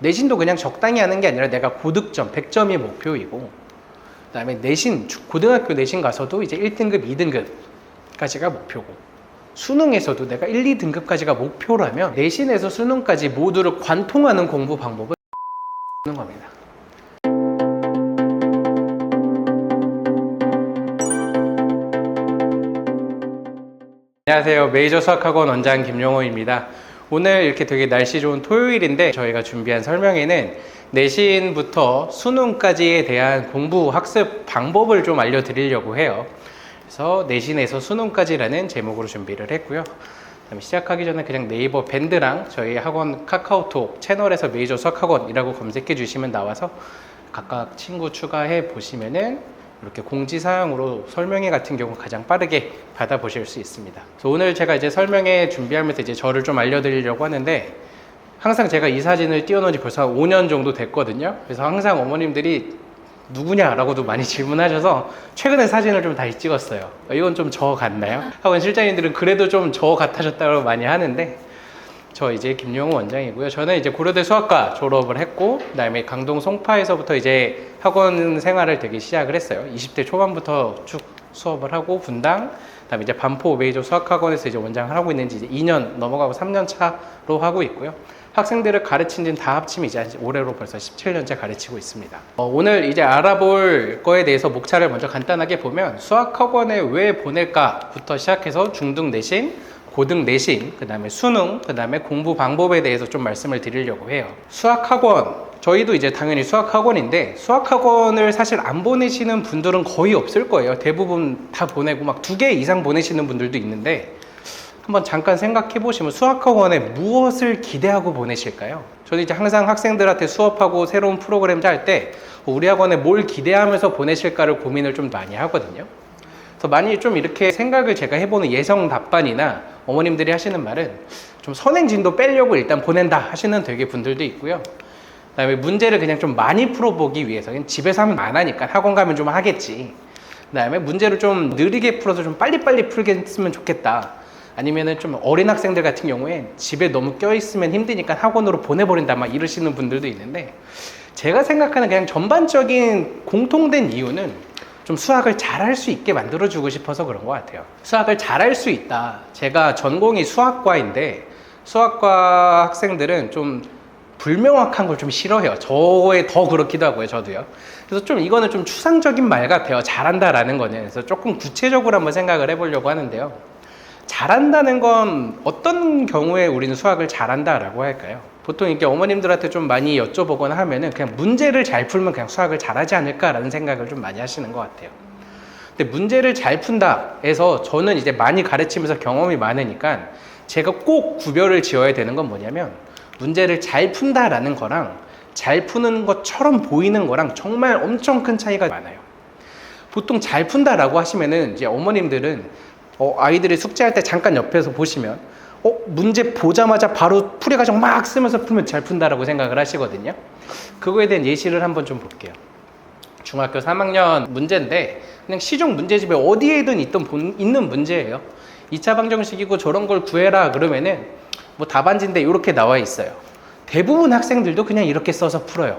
내신도 그냥 적당히 하는 게 아니라 내가 고득점 100점이 목표이고 그다음에 내신 주- 고등학교 내신 가서도 이제 1등급, 2등급까지가 목표고 수능에서도 내가 1, 2등급까지가 목표라면 내신에서 수능까지 모두를 관통하는 공부 방법을 하는 겁니다. 안녕하세요. 메이저 수학학원 원장 김용호입니다. 오늘 이렇게 되게 날씨 좋은 토요일인데 저희가 준비한 설명에는 내신부터 수능까지에 대한 공부 학습 방법을 좀 알려드리려고 해요. 그래서 내신에서 수능까지라는 제목으로 준비를 했고요. 그다음에 시작하기 전에 그냥 네이버 밴드랑 저희 학원 카카오톡 채널에서 메이저 수학학원이라고 검색해 주시면 나와서 각각 친구 추가해 보시면은 이렇게 공지 사항으로 설명회 같은 경우 가장 빠르게 받아보실 수 있습니다. 오늘 제가 이제 설명회 준비하면서 이제 저를 좀 알려드리려고 하는데 항상 제가 이 사진을 띄워놓은 지 벌써 한 5년 정도 됐거든요. 그래서 항상 어머님들이 누구냐라고도 많이 질문하셔서 최근에 사진을 좀 다시 찍었어요. 어, 이건 좀 저 같나요? 학원 실장님들은 그래도 좀 저 같아졌다고 많이 하는데 저 이제 김용호 원장이고요. 저는 이제 고려대 수학과 졸업을 했고, 그다음에 강동 송파에서부터 이제 학원 생활을 되게 시작을 했어요. 20대 초반부터 쭉 수업을 하고 분당, 그다음에 이제 반포 메이저 수학학원에서 이제 원장을 하고 있는지 이제 2년 넘어가고 3년 차로 하고 있고요. 학생들을 가르친 지는 다 합치면 이제 올해로 벌써 17년째 가르치고 있습니다. 어, 오늘 이제 알아볼 거에 대해서 목차를 먼저 간단하게 보면 수학학원에 왜 보낼까부터 시작해서 중등 내신, 고등 내신, 그 다음에 수능, 그 다음에 공부 방법에 대해서 좀 말씀을 드리려고 해요. 수학학원, 저희도 이제 당연히 수학학원인데, 수학학원을 사실 안 보내시는 분들은 거의 없을 거예요. 대부분 다 보내고 막 두 개 이상 보내시는 분들도 있는데, 한번 잠깐 생각해 보시면 수학학원에 무엇을 기대하고 보내실까요? 저는 이제 항상 학생들한테 수업하고 새로운 프로그램 짤 때 우리 학원에 뭘 기대하면서 보내실까를 고민을 좀 많이 하거든요. 그래서 많이 좀 이렇게 생각을 제가 해보는 예성 답반이나 어머님들이 하시는 말은 좀 선행진도 빼려고 일단 보낸다 하시는 되게 분들도 있고요. 그다음에 문제를 그냥 좀 많이 풀어보기 위해서 집에서 하면 안 하니까 학원 가면 좀 하겠지. 그다음에 문제를 좀 느리게 풀어서 좀 빨리빨리 풀겠으면 좋겠다. 아니면은 좀 어린 학생들 같은 경우에 집에 너무 껴있으면 힘드니까 학원으로 보내버린다 막 이러시는 분들도 있는데 제가 생각하는 그냥 전반적인 공통된 이유는 좀 수학을 잘할 수 있게 만들어주고 싶어서 그런 것 같아요. 수학을 잘할 수 있다. 제가 전공이 수학과인데 수학과 학생들은 좀 불명확한 걸 좀 싫어해요. 저에 더 그렇기도 하고요, 저도요. 그래서 좀 이거는 좀 추상적인 말 같아요. 잘한다라는 거는. 그래서 조금 구체적으로 한번 생각을 해보려고 하는데요. 잘한다는 건 어떤 경우에 우리는 수학을 잘한다라고 할까요? 보통 이렇게 어머님들한테 좀 많이 여쭤보거나 하면은 그냥 문제를 잘 풀면 그냥 수학을 잘하지 않을까라는 생각을 좀 많이 하시는 것 같아요. 근데 문제를 잘 푼다 해서 저는 이제 많이 가르치면서 경험이 많으니까 제가 꼭 구별을 지어야 되는 건 뭐냐면 문제를 잘 푼다라는 거랑 잘 푸는 것처럼 보이는 거랑 정말 엄청 큰 차이가 많아요. 보통 잘 푼다라고 하시면은 이제 어머님들은 어, 아이들이 숙제할 때 잠깐 옆에서 보시면 어, 문제 보자마자 바로 풀이 과정 막 쓰면서 풀면 잘 푼다라고 생각을 하시거든요. 그거에 대한 예시를 한번 좀 볼게요. 중학교 3학년 문제인데 그냥 시중 문제집에 어디에든 있던 본- 있는 문제예요. 2차 방정식이고 저런 걸 구해라 그러면은 뭐 답안지인데 이렇게 나와 있어요. 대부분 학생들도 그냥 이렇게 써서 풀어요.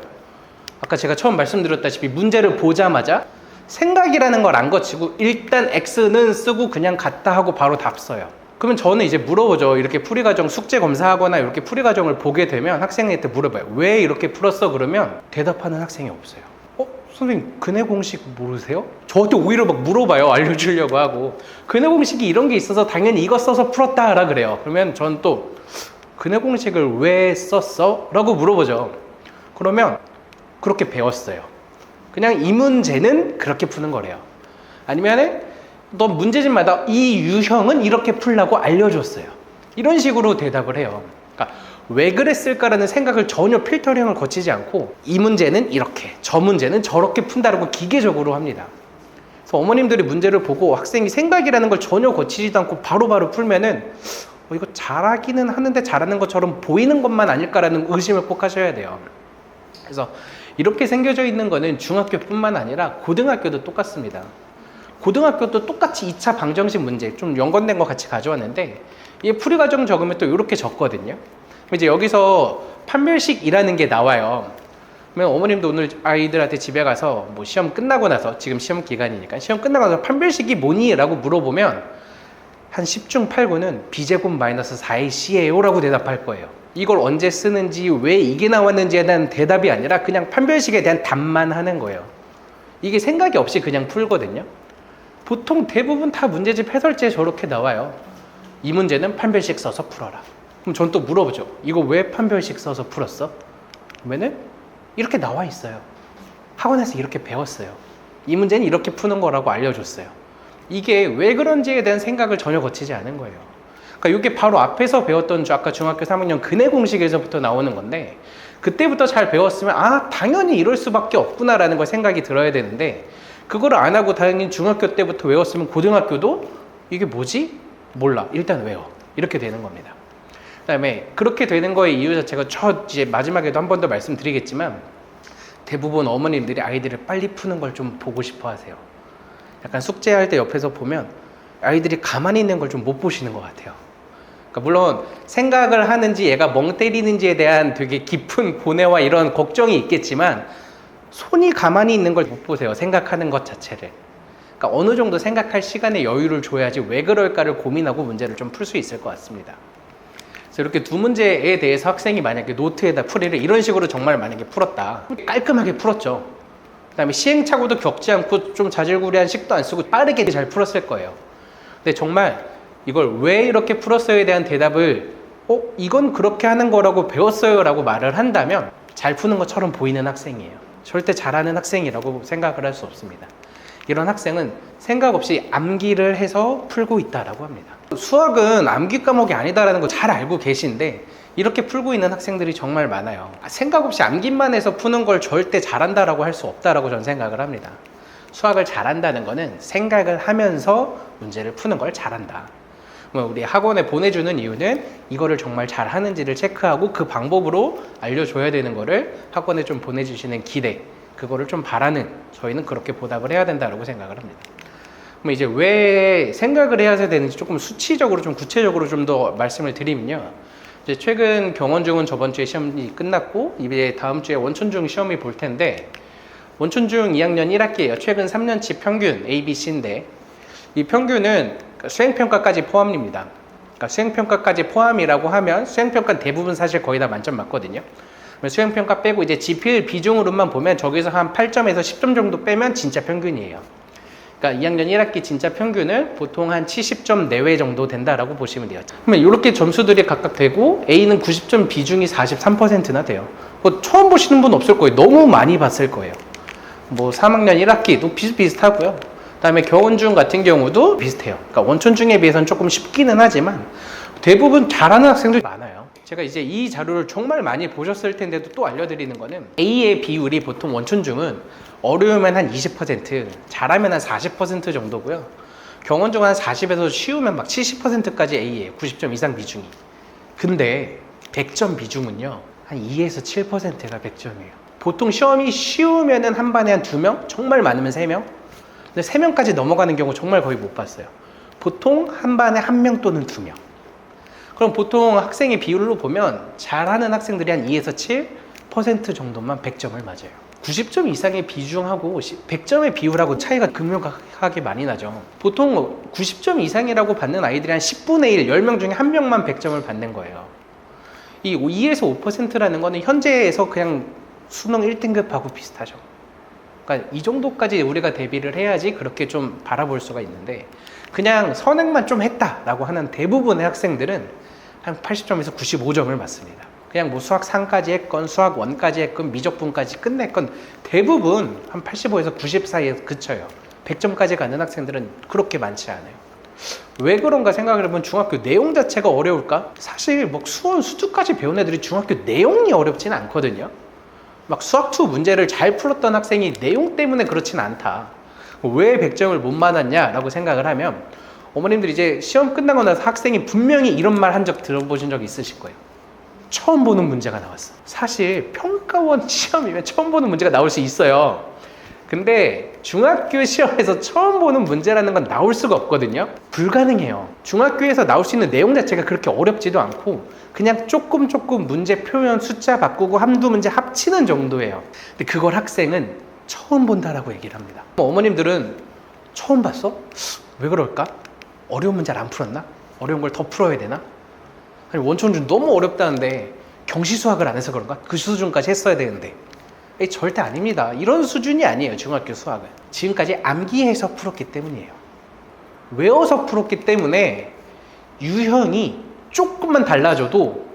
아까 제가 처음 말씀드렸다시피 문제를 보자마자 생각이라는 걸 안 거치고 일단 X는 쓰고 그냥 갔다 하고 바로 답 써요. 그러면 저는 이제 물어보죠. 이렇게 풀이 과정 숙제 검사하거나 이렇게 풀이 과정을 보게 되면 학생한테 물어봐요. 왜 이렇게 풀었어? 그러면 대답하는 학생이 없어요. 어? 선생님 근해 공식 모르세요? 저한테 오히려 막 물어봐요. 알려주려고 하고 근해 공식이 이런 게 있어서 당연히 이거 써서 풀었다 라 그래요. 그러면 저는 또 근해 공식을 왜 썼어? 라고 물어보죠. 그러면 그렇게 배웠어요. 그냥 이 문제는 그렇게 푸는 거래요. 아니면은 너 문제집마다 이 유형은 이렇게 풀라고 알려줬어요. 이런 식으로 대답을 해요. 그러니까 왜 그랬을까라는 생각을 전혀 필터링을 거치지 않고 이 문제는 이렇게, 저 문제는 저렇게 푼다라고 기계적으로 합니다. 그래서 어머님들이 문제를 보고 학생이 생각이라는 걸 전혀 거치지도 않고 바로바로 풀면은 어, 이거 잘하기는 하는데 잘하는 것처럼 보이는 것만 아닐까라는 의심을 꼭 하셔야 돼요. 그래서 이렇게 생겨져 있는 거는 중학교뿐만 아니라 고등학교도 똑같습니다. 고등학교도 똑같이 2차 방정식 문제 좀 연관된 거 같이 가져왔는데 이 풀이 과정 적으면 또 이렇게 적거든요. 이제 여기서 판별식이라는 게 나와요. 그러면 어머님도 오늘 아이들한테 집에 가서 뭐 시험 끝나고 나서 지금 시험 기간이니까 시험 끝나고 나서 판별식이 뭐니? 라고 물어보면 한 10중 8구는 b제곱 마이너스 4의 c예요 라고 대답할 거예요. 이걸 언제 쓰는지 왜 이게 나왔는지에 대한 대답이 아니라 그냥 판별식에 대한 답만 하는 거예요. 이게 생각이 없이 그냥 풀거든요. 보통 대부분 다 문제집 해설지에 저렇게 나와요. 이 문제는 판별식 써서 풀어라. 그럼 전 또 물어보죠. 이거 왜 판별식 써서 풀었어? 그러면은 이렇게 나와 있어요. 학원에서 이렇게 배웠어요. 이 문제는 이렇게 푸는 거라고 알려줬어요. 이게 왜 그런지에 대한 생각을 전혀 거치지 않은 거예요. 그러니까 이게 바로 앞에서 배웠던 저 아까 중학교 3학년 근해 공식에서부터 나오는 건데 그때부터 잘 배웠으면 아 당연히 이럴 수밖에 없구나라는 걸 생각이 들어야 되는데 그거를 안 하고 당연히 중학교 때부터 외웠으면 고등학교도 이게 뭐지? 몰라. 일단 외워. 이렇게 되는 겁니다. 그 다음에 그렇게 되는 거의 이유 자체가 저 이제 마지막에도 한 번 더 말씀드리겠지만 대부분 어머님들이 아이들을 빨리 푸는 걸 좀 보고 싶어 하세요. 약간 숙제할 때 옆에서 보면 아이들이 가만히 있는 걸 좀 못 보시는 것 같아요. 그러니까 물론 생각을 하는지 얘가 멍 때리는지에 대한 되게 깊은 고뇌와 이런 걱정이 있겠지만 손이 가만히 있는 걸 못 보세요. 생각하는 것 자체를. 그러니까 어느 정도 생각할 시간의 여유를 줘야지 왜 그럴까를 고민하고 문제를 좀 풀 수 있을 것 같습니다. 그래서 이렇게 두 문제에 대해서 학생이 만약에 노트에다 풀이를 이런 식으로 정말 만약에 풀었다. 깔끔하게 풀었죠. 그 다음에 시행착오도 겪지 않고 좀 자질구레한 식도 안 쓰고 빠르게 잘 풀었을 거예요. 근데 정말 이걸 왜 이렇게 풀었어요에 대한 대답을 어 이건 그렇게 하는 거라고 배웠어요 라고 말을 한다면 잘 푸는 것처럼 보이는 학생이에요. 절대 잘하는 학생이라고 생각을 할 수 없습니다. 이런 학생은 생각 없이 암기를 해서 풀고 있다라고 합니다. 수학은 암기 과목이 아니다라는 거잘 알고 계신데 이렇게 풀고 있는 학생들이 정말 많아요. 생각 없이 암기만 해서 푸는 걸 절대 잘한다라고 할 수 없다라고 저는 생각을 합니다. 수학을 잘한다는 거는 생각을 하면서 문제를 푸는 걸 잘한다. 뭐 우리 학원에 보내주는 이유는 이거를 정말 잘 하는지를 체크하고 그 방법으로 알려줘야 되는 거를 학원에 좀 보내주시는 기대, 그거를 좀 바라는 저희는 그렇게 보답을 해야 된다고 생각을 합니다. 그럼 이제 왜 생각을 해야 되는지 조금 수치적으로 좀 구체적으로 좀 더 말씀을 드리면요. 이제 최근 경원중은 저번 주에 시험이 끝났고 이제 다음 주에 원천중 시험이 볼 텐데 원천중 2학년 1학기예요. 최근 3년치 평균 A, B, C인데 이 평균은 수행평가까지 포함입니다. 그러니까 수행평가까지 포함이라고 하면 수행평가 대부분 사실 거의 다 만점 맞거든요. 수행평가 빼고 이제 지필 비중으로만 보면 저기서 한 8점에서 10점 정도 빼면 진짜 평균이에요. 그러니까 2학년 1학기 진짜 평균은 보통 한 70점 내외 정도 된다라고 보시면 돼요. 그러면 이렇게 점수들이 각각 되고 A는 90점 비중이 43%나 돼요. 뭐 처음 보시는 분 없을 거예요. 너무 많이 봤을 거예요. 뭐 3학년 1학기도 비슷비슷하고요. 그다음에 겨운중 같은 경우도 비슷해요. 그러니까 원천중에 비해서는 조금 쉽기는 하지만 대부분 잘하는 학생들이 많아요. 제가 이제 이 자료를 정말 많이 보셨을 텐데도 또 알려드리는 거는 A의 비율이 보통 원천중은 어려우면 한 20%, 잘하면 한 40% 정도고요. 경원중 한 40에서 쉬우면 막 70%까지 A예요. 90점 이상 비중이. 근데 100점 비중은요. 한 2에서 7%가 100점이에요. 보통 시험이 쉬우면은 한 반에 한 2명, 정말 많으면 3명. 근데 3명까지 넘어가는 경우 정말 거의 못 봤어요. 보통 한 반에 한 명 또는 두 명. 그럼 보통 학생의 비율로 보면 잘하는 학생들이 한 2에서 7% 정도만 100점을 맞아요. 90점 이상의 비중하고 100점의 비율하고 차이가 극명하게 많이 나죠. 보통 90점 이상이라고 받는 아이들이 한 10분의 1, 10명 중에 한 명만 100점을 받는 거예요. 이 2에서 5%라는 거는 현재에서 그냥 수능 1등급하고 비슷하죠. 그러니까 이 정도까지 우리가 대비를 해야지 그렇게 좀 바라볼 수가 있는데 그냥 선행만 좀 했다라고 하는 대부분의 학생들은 한 80점에서 95점을 맞습니다. 그냥 뭐 수학 3까지 했건 수학 1까지 했건 미적분까지 끝냈건 대부분 한 85에서 90 사이에 그쳐요. 100점까지 가는 학생들은 그렇게 많지 않아요. 왜 그런가 생각을 해보면 중학교 내용 자체가 어려울까? 사실 뭐 수원, 수투까지 배운 애들이 중학교 내용이 어렵지는 않거든요. 막 수학 2 문제를 잘 풀었던 학생이 내용 때문에 그렇진 않다. 왜 100점을 못 받았냐라고 생각을 하면 어머님들 이제 시험 끝나고 나서 학생이 분명히 이런 말 한 적 들어보신 적 있으실 거예요. 처음 보는 문제가 나왔어. 사실 평가원 시험이면 처음 보는 문제가 나올 수 있어요. 근데 중학교 시험에서 처음 보는 문제라는 건 나올 수가 없거든요. 불가능해요. 중학교에서 나올 수 있는 내용 자체가 그렇게 어렵지도 않고 그냥 조금 조금 문제 표현 숫자 바꾸고 한두 문제 합치는 정도예요. 근데 그걸 학생은 처음 본다라고 얘기를 합니다. 어머님들은 처음 봤어? 왜 그럴까? 어려운 문제를 안 풀었나? 어려운 걸 더 풀어야 되나? 아니 원천준 너무 어렵다는데 경시 수학을 안 해서 그런가? 그 수준까지 했어야 되는데 절대 아닙니다. 이런 수준이 아니에요. 중학교 수학은 지금까지 암기해서 풀었기 때문이에요. 외워서 풀었기 때문에 유형이 조금만 달라져도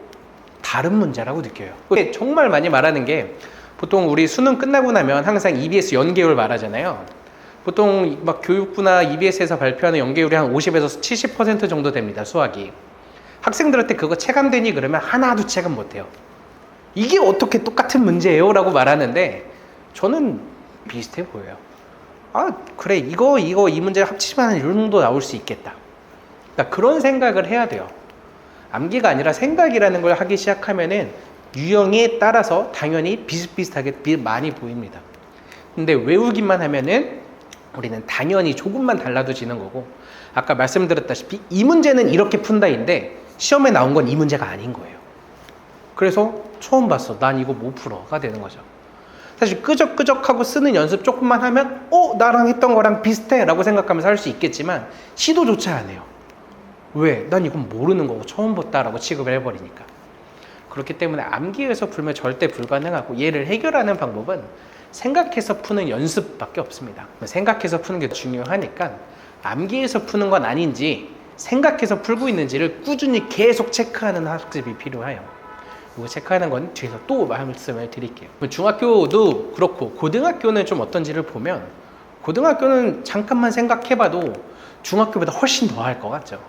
다른 문제라고 느껴요. 정말 많이 말하는 게 보통 우리 수능 끝나고 나면 항상 EBS 연계율 말하잖아요. 보통 막 교육부나 EBS에서 발표하는 연계율이 한 50에서 70% 정도 됩니다. 수학이. 학생들한테 그거 체감되니 그러면 하나도 체감 못해요. 이게 어떻게 똑같은 문제예요? 라고 말하는데 저는 비슷해 보여요. 아, 그래. 이거, 이거, 이 문제 합치면 한이 정도 나올 수 있겠다. 그러니까 그런 생각을 해야 돼요. 암기가 아니라 생각이라는 걸 하기 시작하면은 유형에 따라서 당연히 비슷비슷하게 비- 많이 보입니다. 근데 외우기만 하면은 우리는 당연히 조금만 달라도 지는 거고 아까 말씀드렸다시피 이 문제는 이렇게 푼다인데 시험에 나온 건 이 문제가 아닌 거예요. 그래서 처음 봤어. 난 이거 못 풀어가 되는 거죠. 사실 끄적끄적하고 쓰는 연습 조금만 하면 어 나랑 했던 거랑 비슷해라고 생각하면서 할 수 있겠지만 시도조차 안 해요. 왜? 난 이건 모르는 거고 처음 봤다라고 취급을 해버리니까. 그렇기 때문에 암기해서 풀면 절대 불가능하고 얘를 해결하는 방법은 생각해서 푸는 연습밖에 없습니다. 생각해서 푸는 게 중요하니까 암기해서 푸는 건 아닌지 생각해서 풀고 있는지를 꾸준히 계속 체크하는 학습이 필요해요. 이거 체크하는 건 뒤에서 또 말씀을 드릴게요. 중학교도 그렇고 고등학교는 좀 어떤지를 보면 고등학교는 잠깐만 생각해봐도 중학교보다 훨씬 더 할 것 같죠.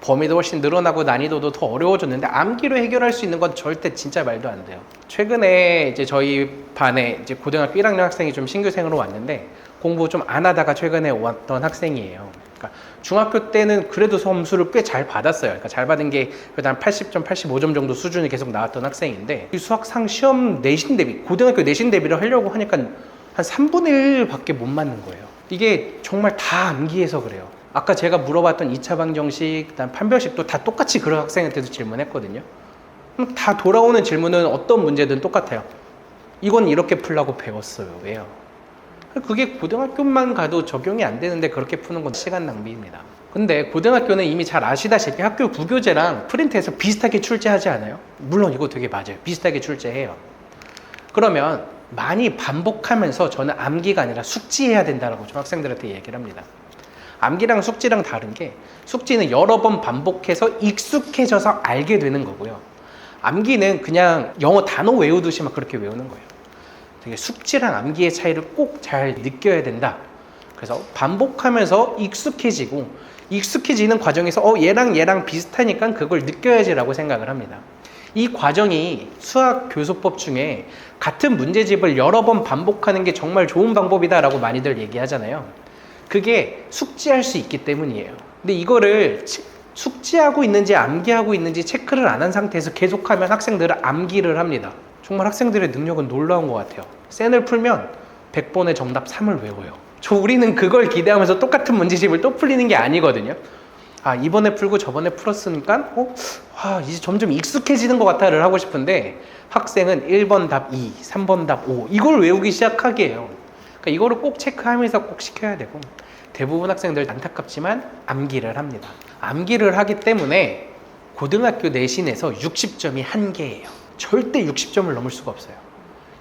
범위도 훨씬 늘어나고 난이도도 더 어려워졌는데 암기로 해결할 수 있는 건 절대 진짜 말도 안 돼요. 최근에 이제 저희 반에 이제 고등학교 1학년 학생이 좀 신규생으로 왔는데 공부 좀 안 하다가 최근에 왔던 학생이에요. 그러니까 중학교 때는 그래도 점수를 꽤 잘 받았어요. 그러니까 잘 받은 게한 80점, 85점 정도 수준이 계속 나왔던 학생인데 이 수학상 시험 내신 대비, 고등학교 내신 대비를 하려고 하니까 한 3분의 1밖에 못 맞는 거예요. 이게 정말 다 암기해서 그래요. 아까 제가 물어봤던 2차 방정식, 그다음 판별식도 다 똑같이 그런 학생한테도 질문했거든요. 그럼 다 돌아오는 질문은 어떤 문제든 똑같아요. 이건 이렇게 풀라고 배웠어요. 왜요? 그게 고등학교만 가도 적용이 안 되는데 그렇게 푸는 건 시간 낭비입니다. 근데 고등학교는 이미 잘 아시다시피 학교 구교재랑 프린트해서 비슷하게 출제하지 않아요? 물론 이거 되게 맞아요. 비슷하게 출제해요. 그러면 많이 반복하면서 저는 암기가 아니라 숙지해야 된다고 좀 학생들한테 얘기를 합니다. 암기랑 숙지랑 다른 게 숙지는 여러 번 반복해서 익숙해져서 알게 되는 거고요. 암기는 그냥 영어 단어 외우듯이 막 그렇게 외우는 거예요. 되게 숙지랑 암기의 차이를 꼭 잘 느껴야 된다. 그래서 반복하면서 익숙해지고 익숙해지는 과정에서 어 얘랑 얘랑 비슷하니까 그걸 느껴야지라고 생각을 합니다. 이 과정이 수학 교수법 중에 같은 문제집을 여러 번 반복하는 게 정말 좋은 방법이다라고 많이들 얘기하잖아요. 그게 숙지할 수 있기 때문이에요. 근데 이거를 치- 숙지하고 있는지 암기하고 있는지 체크를 안 한 상태에서 계속하면 학생들은 암기를 합니다. 정말 학생들의 능력은 놀라운 것 같아요. 센을 풀면 100번의 정답 3을 외워요. 저 우리는 그걸 기대하면서 똑같은 문제집을 또 풀리는 게 아니거든요. 아 이번에 풀고 저번에 풀었으니까 어? 와 이제 점점 익숙해지는 것 같아를 하고 싶은데 학생은 1번 답 2, 3번 답 5 이걸 외우기 시작하게 해요. 그러니까 이거를 꼭 체크하면서 꼭 시켜야 되고 대부분 학생들 안타깝지만 암기를 합니다. 암기를 하기 때문에 고등학교 내신에서 60점이 한계예요. 절대 60점을 넘을 수가 없어요.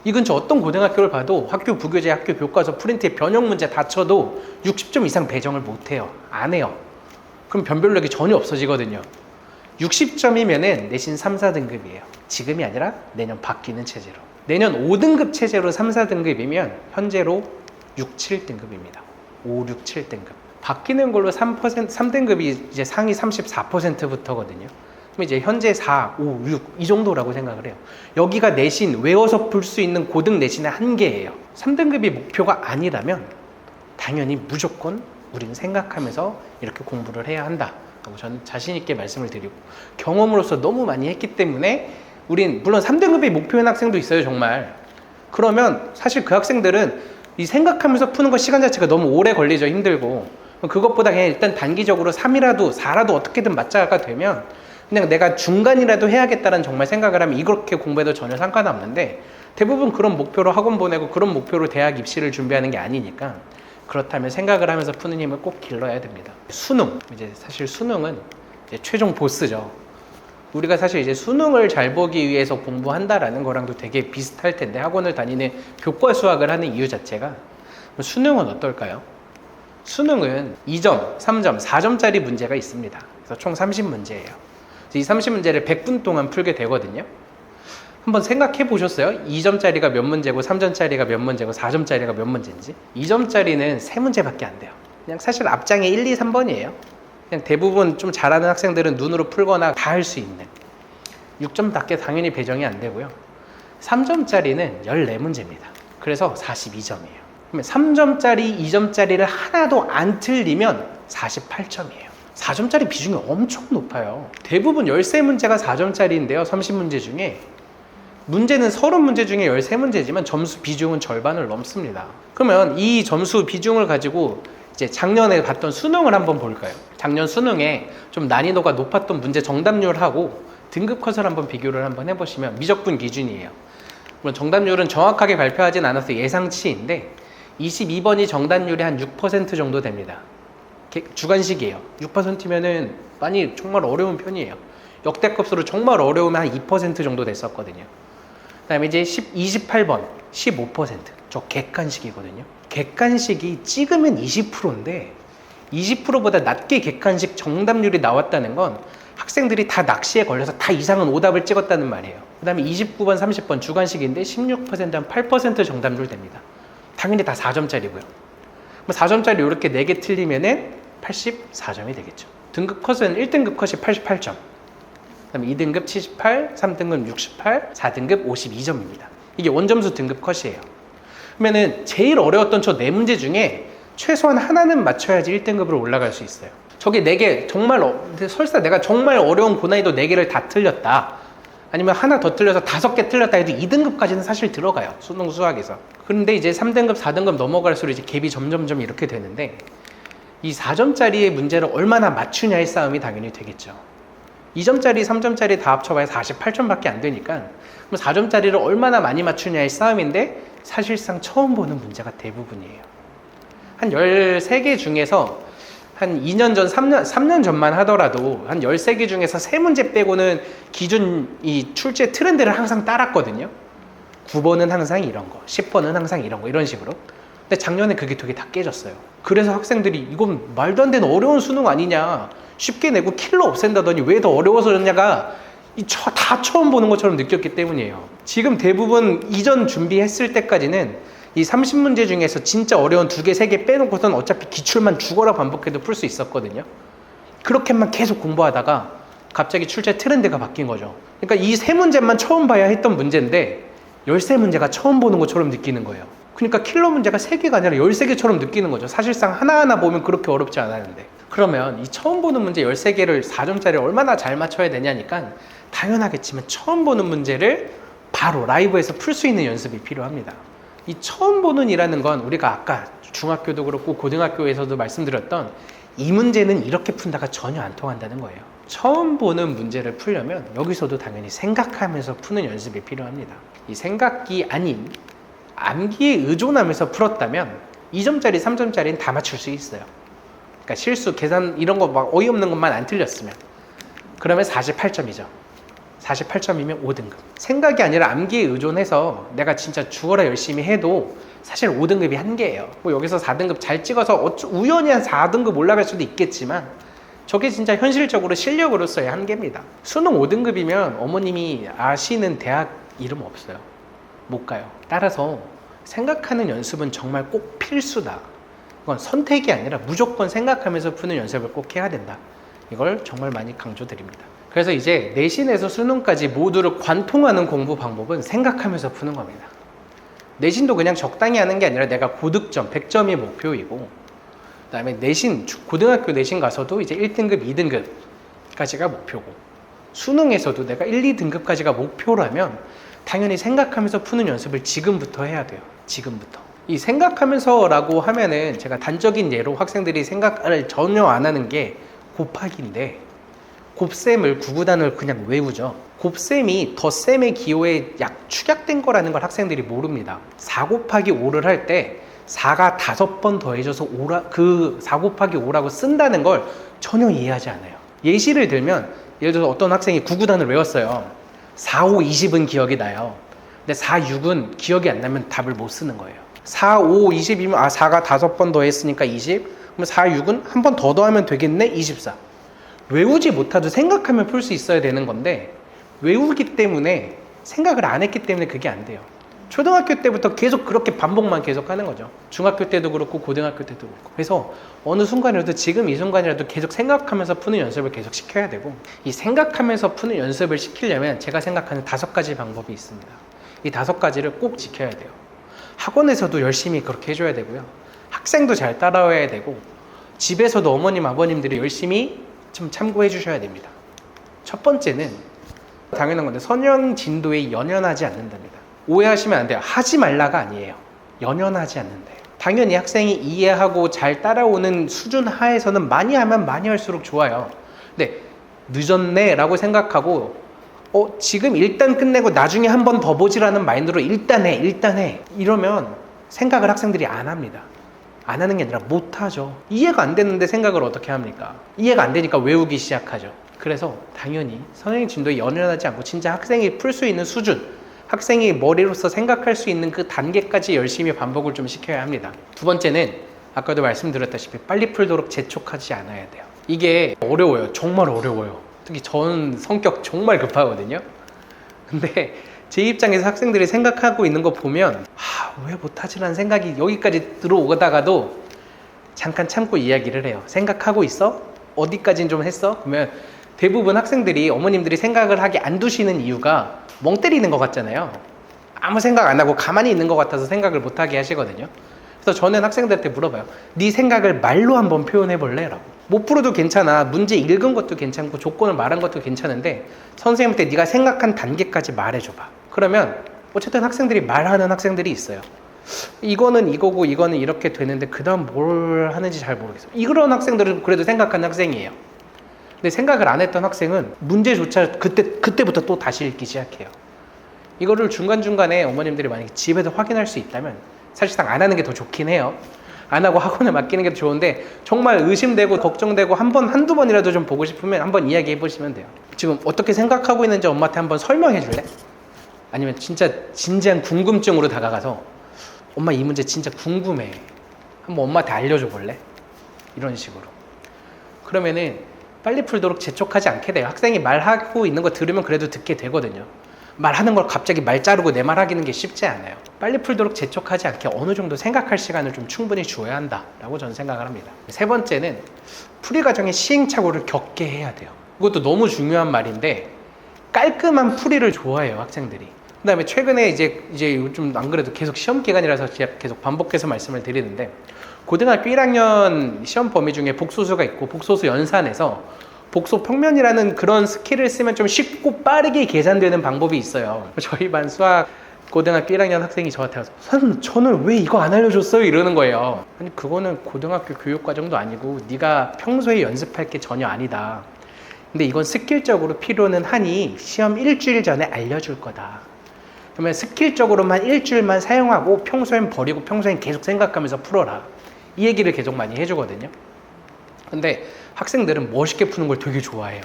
이 근처 어떤 고등학교를 봐도 학교 부교재, 학교 교과서, 프린트에 변형 문제 다 쳐도 60점 이상 배정을 못 해요. 안 해요. 그럼 변별력이 전혀 없어지거든요. 60점이면은 내신 3, 4등급이에요. 지금이 아니라 내년 바뀌는 체제로. 내년 5등급 체제로 3, 4등급이면 현재로 6, 7등급입니다. 5, 6, 7등급. 바뀌는 걸로 3%, 3등급이 이제 상위 34%부터거든요. 그럼 이제 현재 4, 5, 6 이 정도라고 생각을 해요. 여기가 내신 외워서 풀 수 있는 고등 내신의 한계예요. 3등급이 목표가 아니라면 당연히 무조건 우리는 생각하면서 이렇게 공부를 해야 한다. 저는 자신 있게 말씀을 드리고 경험으로서 너무 많이 했기 때문에 우린 물론 3등급이 목표인 학생도 있어요, 정말. 그러면 사실 그 학생들은 이 생각하면서 푸는 거 시간 자체가 너무 오래 걸리죠. 힘들고. 그것보다 그냥 일단 단기적으로 3이라도 4라도 어떻게든 맞자가 되면 그냥 내가 중간이라도 해야겠다는 정말 생각을 하면 이렇게 공부해도 전혀 상관없는데 대부분 그런 목표로 학원 보내고 그런 목표로 대학 입시를 준비하는 게 아니니까 그렇다면 생각을 하면서 푸는 힘을 꼭 길러야 됩니다. 수능. 이제 사실 수능은 이제 최종 보스죠. 우리가 사실 이제 수능을 잘 보기 위해서 공부한다라는 거랑도 되게 비슷할 텐데 학원을 다니는 교과 수학을 하는 이유 자체가 수능은 어떨까요? 수능은 2점, 3점, 4점짜리 문제가 있습니다. 그래서 총 30문제예요. 이 30문제를 100분 동안 풀게 되거든요. 한번 생각해 보셨어요? 2점짜리가 몇 문제고 3점짜리가 몇 문제고 4점짜리가 몇 문제인지? 2점짜리는 3문제밖에 안 돼요. 그냥 사실 앞장에 1, 2, 3번이에요. 그냥 대부분 좀 잘하는 학생들은 눈으로 풀거나 다 할 수 있는 6점답게 당연히 배정이 안 되고요. 3점짜리는 14문제입니다. 그래서 42점이에요. 그러면 3점짜리, 2점짜리를 하나도 안 틀리면 48점이에요. 4점짜리 비중이 엄청 높아요. 대부분 13문제가 4점짜리인데요. 30문제 중에 문제는 30문제 중에 13문제지만 점수 비중은 절반을 넘습니다. 그러면 이 점수 비중을 가지고 이제 작년에 봤던 수능을 한번 볼까요? 작년 수능에 좀 난이도가 높았던 문제 정답률하고 등급 컷을 한번 비교를 한번 해보시면 미적분 기준이에요. 물론 정답률은 정확하게 발표하진 않아서 예상치인데 22번이 정답률이 한 6% 정도 됩니다. 개- 주관식이에요. 6%면은 많이 정말 어려운 편이에요. 역대급수로 정말 어려우면 한 2% 정도 됐었거든요. 그 다음에 이제 10, 28번 15%. 저 객관식이거든요. 객관식이 찍으면 20%인데 20%보다 낮게 객관식 정답률이 나왔다는 건 학생들이 다 낚시에 걸려서 다 이상은 오답을 찍었다는 말이에요. 그 다음에 29번, 30번 주관식인데 16%한 8% 정답률 됩니다. 당연히 다 4점짜리고요. 4점짜리 이렇게 4개 틀리면은 84점이 되겠죠. 등급 컷은 1등급 컷이 88점. 그다음에 2등급 78, 3등급 68, 4등급 52점입니다. 이게 원점수 등급 컷이에요. 그러면은 제일 어려웠던 저 네 문제 중에 최소한 하나는 맞춰야지 1등급으로 올라갈 수 있어요. 저게 네개 정말 어, 설사 내가 정말 어려운 고난이도 네 개를 다 틀렸다. 아니면 하나 더 틀려서 다섯 개 틀렸다 해도 2등급까지는 사실 들어가요. 수능 수학에서. 그런데 이제 3등급, 4등급 넘어갈수록 이제 갭이 점점점 이렇게 되는데 이 4점짜리의 문제를 얼마나 맞추냐의 싸움이 당연히 되겠죠. 2점짜리, 3점짜리 다 합쳐봐야 48점밖에 안 되니까 그럼 4점짜리를 얼마나 많이 맞추냐의 싸움인데 사실상 처음 보는 문제가 대부분이에요. 한 13개 중에서 한 2년 전, 3년, 3년 전만 하더라도 한 13개 중에서 3문제 빼고는 기준 이 출제 트렌드를 항상 따랐거든요. 9번은 항상 이런 거, 10번은 항상 이런 거, 이런 식으로. 근데 작년에 그게 되게 다 깨졌어요. 그래서 학생들이 이건 말도 안 되는 어려운 수능 아니냐. 쉽게 내고 킬러 없앤다더니 왜 더 어려워서 그러냐가 이 처- 다 처음 보는 것처럼 느꼈기 때문이에요. 지금 대부분 이전 준비했을 때까지는 이 30문제 중에서 진짜 어려운 두 개, 세 개 빼놓고선 어차피 기출만 죽어라 반복해도 풀 수 있었거든요. 그렇게만 계속 공부하다가 갑자기 출제 트렌드가 바뀐 거죠. 그러니까 이 세 문제만 처음 봐야 했던 문제인데 13문제가 처음 보는 것처럼 느끼는 거예요. 그러니까 킬러 문제가 3개가 아니라 13개처럼 느끼는 거죠. 사실상 하나하나 보면 그렇게 어렵지 않았는데. 그러면 이 처음 보는 문제 13개를 4점짜리 얼마나 잘 맞춰야 되냐니까 당연하겠지만 처음 보는 문제를 바로 라이브에서 풀 수 있는 연습이 필요합니다. 이 처음 보는 이라는 건 우리가 아까 중학교도 그렇고 고등학교에서도 말씀드렸던 이 문제는 이렇게 푼다가 전혀 안 통한다는 거예요. 처음 보는 문제를 풀려면 여기서도 당연히 생각하면서 푸는 연습이 필요합니다. 이 생각이 아닌 암기에 의존하면서 풀었다면 2점짜리, 3점짜리는 다 맞출 수 있어요. 그러니까 실수, 계산 이런 거 막 어이없는 것만 안 틀렸으면 그러면 48점이죠. 48점이면 5등급. 생각이 아니라 암기에 의존해서 내가 진짜 죽어라 열심히 해도 사실 5등급이 한계예요. 뭐 여기서 4등급 잘 찍어서 어쩌, 우연히 한 4등급 올라갈 수도 있겠지만 저게 진짜 현실적으로 실력으로서의 한계입니다. 수능 5등급이면 어머님이 아시는 대학 이름 없어요. 못 가요. 따라서 생각하는 연습은 정말 꼭 필수다. 이건 선택이 아니라 무조건 생각하면서 푸는 연습을 꼭 해야 된다. 이걸 정말 많이 강조드립니다. 그래서 이제 내신에서 수능까지 모두를 관통하는 공부 방법은 생각하면서 푸는 겁니다. 내신도 그냥 적당히 하는 게 아니라 내가 고득점, 100점이 목표이고, 그 다음에 내신, 주- 고등학교 내신 가서도 이제 1등급, 2등급까지가 목표고, 수능에서도 내가 1, 2등급까지가 목표라면 당연히 생각하면서 푸는 연습을 지금부터 해야 돼요. 지금부터. 이 생각하면서라고 하면은 제가 단적인 예로 학생들이 생각을 전혀 안 하는 게 곱하기인데 곱셈을 구구단을 그냥 외우죠. 곱셈이 덧셈의 기호에 약 축약된 거라는 걸 학생들이 모릅니다. 4 곱하기 5를 할 때 4가 다섯 번 더해져서 5라, 그4 곱하기 5라고 쓴다는 걸 전혀 이해하지 않아요. 예시를 들면 예를 들어서 어떤 학생이 구구단을 외웠어요. 4, 5, 20은 기억이 나요. 근데 4, 6은 기억이 안 나면 답을 못 쓰는 거예요. 4, 5, 20이면 아 4가 다섯 번 더했으니까 20. 그럼 4, 6은 한 번 더 더하면 되겠네 24. 외우지 못하도 생각하면 풀 수 있어야 되는 건데 외우기 때문에 생각을 안 했기 때문에 그게 안 돼요. 초등학교 때부터 계속 그렇게 반복만 계속 하는 거죠. 중학교 때도 그렇고 고등학교 때도 그렇고. 그래서 어느 순간이라도 지금 이 순간이라도 계속 생각하면서 푸는 연습을 계속 시켜야 되고 이 생각하면서 푸는 연습을 시키려면 제가 생각하는 다섯 가지 방법이 있습니다. 이 다섯 가지를 꼭 지켜야 돼요. 학원에서도 열심히 그렇게 해줘야 되고요. 학생도 잘 따라와야 되고 집에서도 어머님 아버님들이 열심히 좀 참고해 주셔야 됩니다. 첫 번째는 당연한 건데 선형 진도에 연연하지 않는답니다. 오해하시면 안 돼요. 하지 말라가 아니에요. 연연하지 않는다요. 당연히 학생이 이해하고 잘 따라오는 수준 하에서는 많이 하면 많이 할수록 좋아요. 근데 늦었네 라고 생각하고 어 지금 일단 끝내고 나중에 한 번 더 보지라는 마인드로 일단 해 일단 해 이러면 생각을 학생들이 안 합니다. 안 하는 게 아니라 못 하죠. 이해가 안 되는데 생각을 어떻게 합니까? 이해가 안 되니까 외우기 시작하죠. 그래서 당연히 선생님 진도에 연연하지 않고 진짜 학생이 풀 수 있는 수준, 학생이 머리로서 생각할 수 있는 그 단계까지 열심히 반복을 좀 시켜야 합니다. 두 번째는 아까도 말씀드렸다시피 빨리 풀도록 재촉하지 않아야 돼요. 이게 어려워요. 정말 어려워요. 특히 전 성격 정말 급하거든요. 근데 제 입장에서 학생들이 생각하고 있는 거 보면 아, 왜 못하지라는 생각이 여기까지 들어오다가도 잠깐 참고 이야기를 해요. 생각하고 있어? 어디까지는 좀 했어? 그러면 대부분 학생들이 어머님들이 생각을 하게 안 두시는 이유가 멍 때리는 것 같잖아요. 아무 생각 안 하고 가만히 있는 것 같아서 생각을 못 하게 하시거든요. 그래서 저는 학생들한테 물어봐요. 네 생각을 말로 한번 표현해 볼래? 라고. 못 풀어도 괜찮아. 문제 읽은 것도 괜찮고 조건을 말한 것도 괜찮은데 선생님한테 네가 생각한 단계까지 말해줘봐. 그러면 어쨌든 학생들이 말하는 학생들이 있어요. 이거는 이거고 이거는 이렇게 되는데 그 다음 뭘 하는지 잘 모르겠어요. 이런 학생들은 그래도 생각하는 학생이에요. 근데 생각을 안 했던 학생은 문제조차 그때 그때부터 또 다시 읽기 시작해요. 이거를 중간 중간에 어머님들이 만약에 집에서 확인할 수 있다면 사실상 안 하는 게 더 좋긴 해요. 안 하고 학원에 맡기는 게더 좋은데 정말 의심되고 걱정되고 한 번 한두 번이라도 좀 보고 싶으면 한번 이야기해 보시면 돼요. 지금 어떻게 생각하고 있는지 엄마한테 한번 설명해 줄래? 아니면 진짜 진지한 궁금증으로 다가가서 엄마 이 문제 진짜 궁금해. 한번 엄마한테 알려줘 볼래? 이런 식으로. 그러면은 빨리 풀도록 재촉하지 않게 돼요. 학생이 말하고 있는 거 들으면 그래도 듣게 되거든요. 말하는 걸 갑자기 말 자르고 내 말 하기는 게 쉽지 않아요. 빨리 풀도록 재촉하지 않게 어느 정도 생각할 시간을 좀 충분히 주어야 한다라고 저는 생각을 합니다. 세 번째는 풀이 과정의 시행착오를 겪게 해야 돼요. 이것도 너무 중요한 말인데 깔끔한 풀이를 좋아해요 학생들이. 그다음에 최근에 이제 이제 요즘 안 그래도 계속 시험 기간이라서 계속 반복해서 말씀을 드리는데 고등학교 1학년 시험 범위 중에 복소수가 있고 복소수 연산에서 복소 평면이라는 그런 스킬을 쓰면 좀 쉽고 빠르게 계산되는 방법이 있어요. 저희 반 수학 고등학교 1학년 학생이 저한테 와서 선생님 저는 왜 이거 안 알려줬어요? 이러는 거예요. 아니 그거는 고등학교 교육 과정도 아니고 네가 평소에 연습할 게 전혀 아니다. 근데 이건 스킬적으로 필요는 하니 시험 일주일 전에 알려줄 거다. 그러면 스킬적으로만 일주일만 사용하고 평소엔 버리고 평소엔 계속 생각하면서 풀어라. 이 얘기를 계속 많이 해주거든요. 근데 학생들은 멋있게 푸는 걸 되게 좋아해요.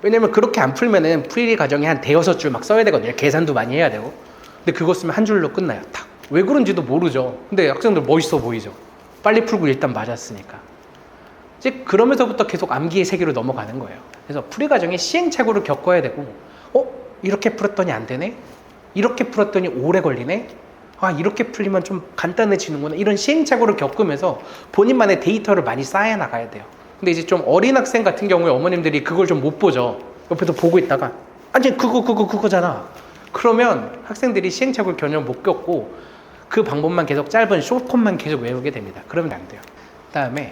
왜냐면 그렇게 안 풀면은 풀이 과정이 한 대여섯 줄 막 써야 되거든요. 계산도 많이 해야 되고. 근데 그거 쓰면 한 줄로 끝나요. 탁. 왜 그런지도 모르죠. 근데 학생들 멋있어 보이죠. 빨리 풀고 일단 맞았으니까. 이제 그러면서부터 계속 암기의 세계로 넘어가는 거예요. 그래서 풀이 과정에 시행착오를 겪어야 되고, 어? 이렇게 풀었더니 안 되네? 이렇게 풀었더니 오래 걸리네? 아, 이렇게 풀리면 좀 간단해지는구나. 이런 시행착오를 겪으면서 본인만의 데이터를 많이 쌓아 나가야 돼요. 근데 이제 좀 어린 학생 같은 경우에 어머님들이 그걸 좀 못 보죠. 옆에서 보고 있다가, 아니, 그거, 그거, 그거잖아. 그러면 학생들이 시행착오를 전혀 못 겪고 그 방법만 계속 짧은 숏컷만 계속 외우게 됩니다. 그러면 안 돼요. 그 다음에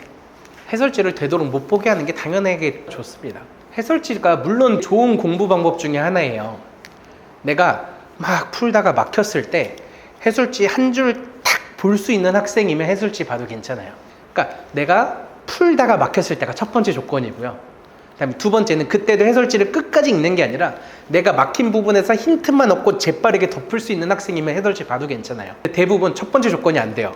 해설지를 되도록 못 보게 하는 게 당연하게 좋습니다. 해설지가 물론 좋은 공부 방법 중에 하나예요. 내가 막 풀다가 막혔을 때 해설지 한 줄 탁 볼 수 있는 학생이면 해설지 봐도 괜찮아요. 그러니까 내가 풀다가 막혔을 때가 첫 번째 조건이고요. 그다음에 두 번째는 그때도 해설지를 끝까지 읽는 게 아니라 내가 막힌 부분에서 힌트만 얻고 재빠르게 덮을 수 있는 학생이면 해설지 봐도 괜찮아요. 대부분 첫 번째 조건이 안 돼요.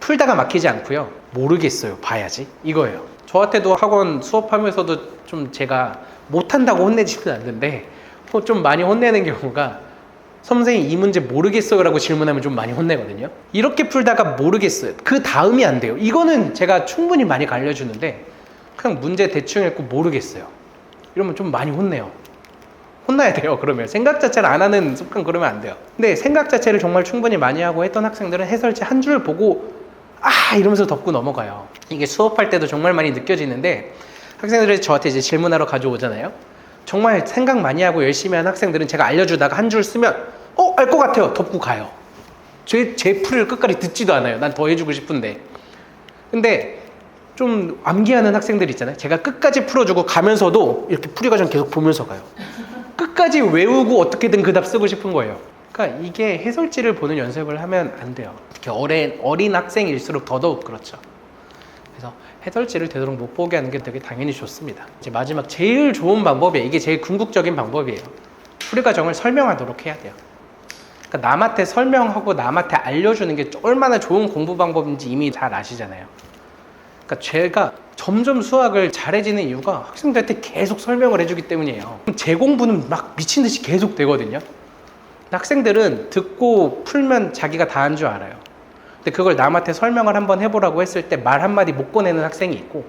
풀다가 막히지 않고요. 모르겠어요. 봐야지. 이거예요. 저한테도 학원 수업하면서도 좀 제가 못한다고 혼내지는 않는데 어, 좀 많이 혼내는 경우가 선생님 이 문제 모르겠어요 라고 질문하면 좀 많이 혼내거든요. 이렇게 풀다가 모르겠어요. 그 다음이 안 돼요. 이거는 제가 충분히 많이 가르쳐주는데 그냥 문제 대충 읽고 모르겠어요. 이러면 좀 많이 혼내요. 혼나야 돼요 그러면. 생각 자체를 안 하는 습관 그러면 안 돼요. 근데 생각 자체를 정말 충분히 많이 하고 했던 학생들은 해설지 한 줄 보고 아 이러면서 덮고 넘어가요. 이게 수업할 때도 정말 많이 느껴지는데 학생들이 저한테 이제 질문하러 가져오잖아요 정말 생각 많이 하고 열심히 한 학생들은 제가 알려주다가 한 줄 쓰면 어 알 것 같아요. 덮고 가요. 제, 제 풀을 끝까지 듣지도 않아요. 난 더 해주고 싶은데. 근데 좀 암기하는 학생들 있잖아요. 제가 끝까지 풀어주고 가면서도 이렇게 풀이 과정 계속 보면서 가요. 끝까지 외우고 어떻게든 그 답 쓰고 싶은 거예요. 그러니까 이게 해설지를 보는 연습을 하면 안 돼요. 특히 어린, 어린 학생일수록 더더욱 그렇죠 그래서 해설지를 되도록 못 보게 하는 게 되게 당연히 좋습니다. 이제 마지막 제일 좋은 방법이에요. 이게 제일 궁극적인 방법이에요. 풀이 과정을 설명하도록 해야 돼요. 그러니까 남한테 설명하고 남한테 알려주는 게 얼마나 좋은 공부 방법인지 이미 잘 아시잖아요. 그러니까 제가 점점 수학을 잘해지는 이유가 학생들한테 계속 설명을 해주기 때문이에요. 제 공부는 막 미친 듯이 계속 되거든요. 학생들은 듣고 풀면 자기가 다 한 줄 알아요. 근데 그걸 남한테 설명을 한번 해보라고 했을 때 말 한마디 못 꺼내는 학생이 있고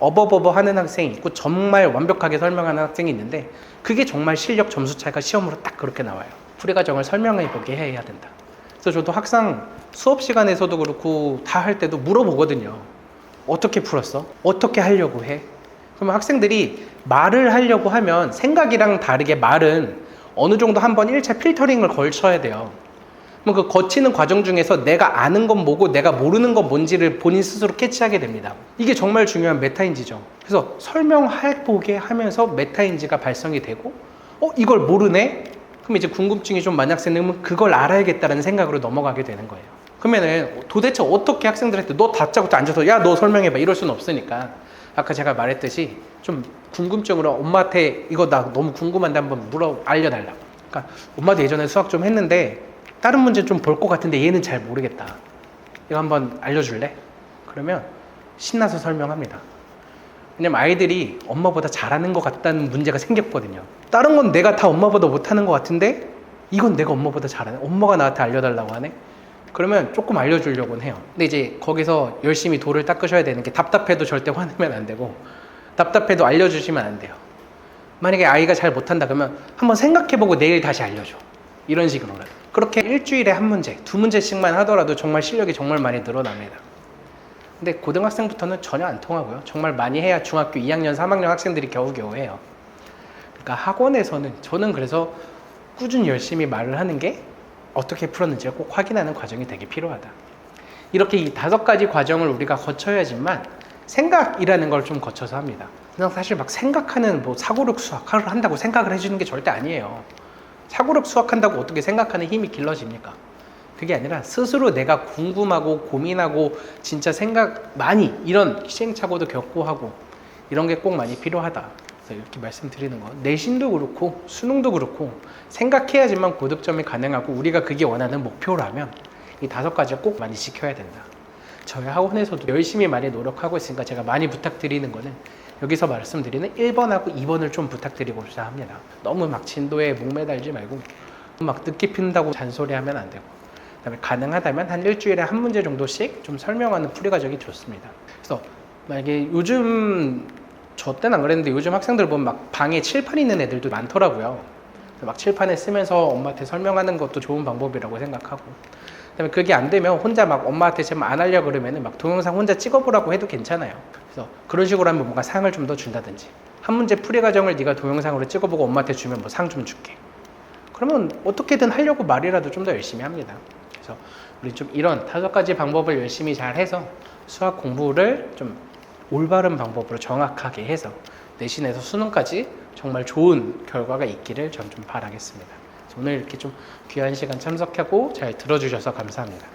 어버버버 하는 학생이 있고 정말 완벽하게 설명하는 학생이 있는데 그게 정말 실력 점수 차이가 시험으로 딱 그렇게 나와요. 풀이 과정을 설명해 보게 해야 된다. 그래서 저도 항상 수업 시간에서도 그렇고 다 할 때도 물어보거든요. 어떻게 풀었어? 어떻게 하려고 해? 그러면 학생들이 말을 하려고 하면 생각이랑 다르게 말은 어느 정도 한번 1차 필터링을 걸쳐야 돼요. 그럼 그 거치는 과정 중에서 내가 아는 건 뭐고 내가 모르는 건 뭔지를 본인 스스로 캐치하게 됩니다. 이게 정말 중요한 메타인지죠. 그래서 설명해보게 하면서 메타인지가 발성이 되고, 어, 이걸 모르네? 그럼 이제 궁금증이 좀 많은 학생들은 그걸 알아야겠다는 생각으로 넘어가게 되는 거예요. 그러면은 도대체 어떻게 학생들한테 너 다짜고짜 앉아서 야, 너 설명해봐. 이럴 수는 없으니까. 아까 제가 말했듯이 좀 궁금증으로 엄마한테 이거 나 너무 궁금한데 한번 물어 알려달라고. 그러니까 엄마도 예전에 수학 좀 했는데 다른 문제 좀 볼 것 같은데 얘는 잘 모르겠다. 이거 한번 알려줄래? 그러면 신나서 설명합니다. 왜냐면 아이들이 엄마보다 잘하는 것 같다는 문제가 생겼거든요. 다른 건 내가 다 엄마보다 못하는 것 같은데 이건 내가 엄마보다 잘하네. 엄마가 나한테 알려달라고 하네. 그러면 조금 알려주려고는 해요. 근데 이제 거기서 열심히 돌을 닦으셔야 되는 게 답답해도 절대 화내면 안 되고 답답해도 알려주시면 안 돼요. 만약에 아이가 잘 못한다 그러면 한번 생각해보고 내일 다시 알려줘. 이런 식으로라도. 그렇게 일주일에 한 문제, 두 문제씩만 하더라도 정말 실력이 정말 많이 늘어납니다. 근데 고등학생부터는 전혀 안 통하고요. 정말 많이 해야 중학교 2학년, 3학년 학생들이 겨우겨우 해요. 그러니까 학원에서는 저는 그래서 꾸준히 열심히 말을 하는 게 어떻게 풀었는지를 꼭 확인하는 과정이 되게 필요하다. 이렇게 이 다섯 가지 과정을 우리가 거쳐야지만 생각이라는 걸 좀 거쳐서 합니다. 그냥 사실 막 생각하는 뭐 사고력 수학을 한다고 생각을 해주는 게 절대 아니에요. 사고력 수학한다고 어떻게 생각하는 힘이 길러집니까? 그게 아니라 스스로 내가 궁금하고 고민하고 진짜 생각 많이 이런 시행착오도 겪고 하고 이런 게 꼭 많이 필요하다. 그래서 이렇게 말씀드리는 거. 내신도 그렇고 수능도 그렇고 생각해야지만 고득점이 가능하고 우리가 그게 원하는 목표라면 이 다섯 가지 꼭 많이 지켜야 된다. 저희 학원에서도 열심히 많이 노력하고 있으니까 제가 많이 부탁드리는 거는 여기서 말씀드리는 1번하고 2번을 좀 부탁드리고 싶다 합니다. 너무 막 진도에 목매달지 말고 막 뜻깊인다고 잔소리하면 안 되고 그다음에 가능하다면 한 일주일에 한 문제 정도씩 좀 설명하는 풀이 과정이 좋습니다. 그래서 만약에 요즘 저 때는 안 그랬는데 요즘 학생들 보면 막 방에 칠판 있는 애들도 많더라고요. 막 칠판에 쓰면서 엄마한테 설명하는 것도 좋은 방법이라고 생각하고 그다음에 그게 안 되면 혼자 막 엄마한테 제발 안 하려 그러면은 막 동영상 혼자 찍어보라고 해도 괜찮아요. 그래서 그런 식으로 하면 뭔가 상을 좀 더 준다든지 한 문제 풀이 과정을 네가 동영상으로 찍어보고 엄마한테 주면 뭐 상 좀 줄게. 그러면 어떻게든 하려고 말이라도 좀 더 열심히 합니다. 그래서 우리 좀 이런 다섯 가지 방법을 열심히 잘 해서 수학 공부를 좀 올바른 방법으로 정확하게 해서 내신에서 수능까지 정말 좋은 결과가 있기를 전 좀 바라겠습니다. 오늘 이렇게 좀 귀한 시간 참석하고 잘 들어주셔서 감사합니다.